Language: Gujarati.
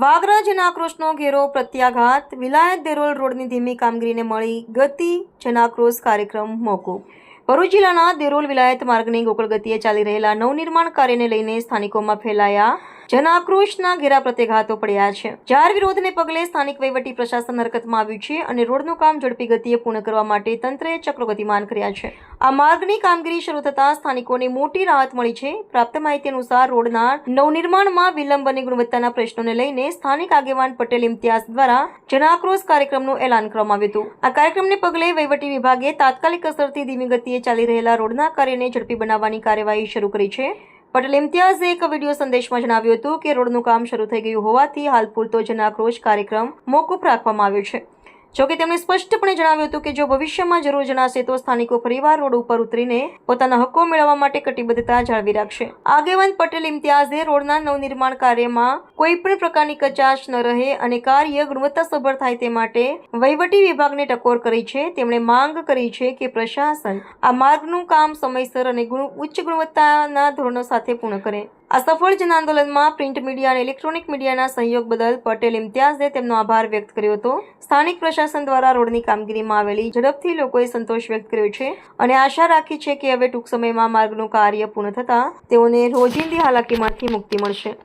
વાગરા જનાક્રોશનો ઘેરો પ્રત્યાઘાત. વિલાયત દેરોલ રોડની ધીમી કામગીરીને મળી ગતિ જનાક્રોશ કાર્યક્રમ મોકૂફ ભરૂચ જિલ્લાના દેરોલ વિલાયત માર્ગની ગોકળ ગતિએ ચાલી રહેલા નવનિર્માણ કાર્યને લઈને સ્થાનિકોમાં ફેલાયા જનાક્રોશના ઘેરા પ્રત્યાઘાતો પડ્યા છે. જાહેર વિરોધને પગલે સ્થાનિક વહીવટી પ્રશાસન હરકતમાં આવ્યું છે અને રોડનું કામ ઝડપી ગતિએ પૂર્ણ કરવા માટે તંત્રએ ચક્રો ગતિમાન કર્યા છે. આ માર્ગની કામગીરી શરૂ થતાં સ્થાનિકોને મોટી રાહત મળી છે. પ્રાપ્ત માહિતી અનુસાર રોડના નવનિર્માણમાં વિલંબ અને ગુણવત્તાના પ્રશ્નોને લઈને સ્થાનિક આગેવાન પટેલ ઇમ્તિયાઝ દ્વારા જનાક્રોશ કાર્યક્રમનું એલાન કરવામાં આવ્યું હતું. આ કાર્યક્રમને પગલે વહીવટી વિભાગે તાત્કાલિક અસરથી ધીમી ગતિએ ચાલી રહેલા રોડના કાર્યને ઝડપી બનાવવાની કાર્યવાહી શરૂ કરી છે. પટેલ ઇમ્તિયાઝે એક વીડિયો સંદેશમાં જણાવ્યું હતું કે રોડનું કામ શરૂ થઈ ગયું હોવાથી હાલ પૂરતો જનાક્રોશ કાર્યક્રમ મોકૂફ રાખવામાં આવ્યો છે. જોકે તેમણે સ્પષ્ટપણે જણાવ્યું હતું કે જો ભવિષ્યમાં જરૂર જણાશે તો સ્થાનિકો ફરીવાર રોડ ઉપર ઉતરીને પોતાના હક્કો મેળવવા માટે કટિબદ્ધતા જાળવી રાખશે. આગેવાન પટેલ ઇમ્તિયાઝે રોડના નવનિર્માણ કાર્યમાં કોઈ પણ પ્રકારની કચાશ ન રહે અને કાર્ય ગુણવત્તાસભર થાય તે માટે વહીવટી વિભાગને ટકોર કરી છે. તેમણે માંગ કરી છે કે પ્રશાસન આ માર્ગનું કામ સમયસર અને ઉચ્ચ ગુણવત્તાના ધોરણો સાથે પૂર્ણ કરે. આ સફળ જન આંદોલનમાં પ્રિન્ટ મીડિયા અને ઇલેક્ટ્રોનિક મીડિયાના સહયોગ બદલ પટેલ ઇમ્તિયાઝે તેમનો આભાર વ્યક્ત કર્યો હતો. સ્થાનિક પ્રશાસન દ્વારા રોડની કામગીરીમાં આવેલી ઝડપથી લોકોએ સંતોષ વ્યક્ત કર્યો છે અને આશા રાખી છે કે હવે ટૂંક સમયમાં માર્ગનું કાર્ય પૂર્ણ થતાં તેઓને રોજિંદી હાલાકીમાંથી મુક્તિ મળશે.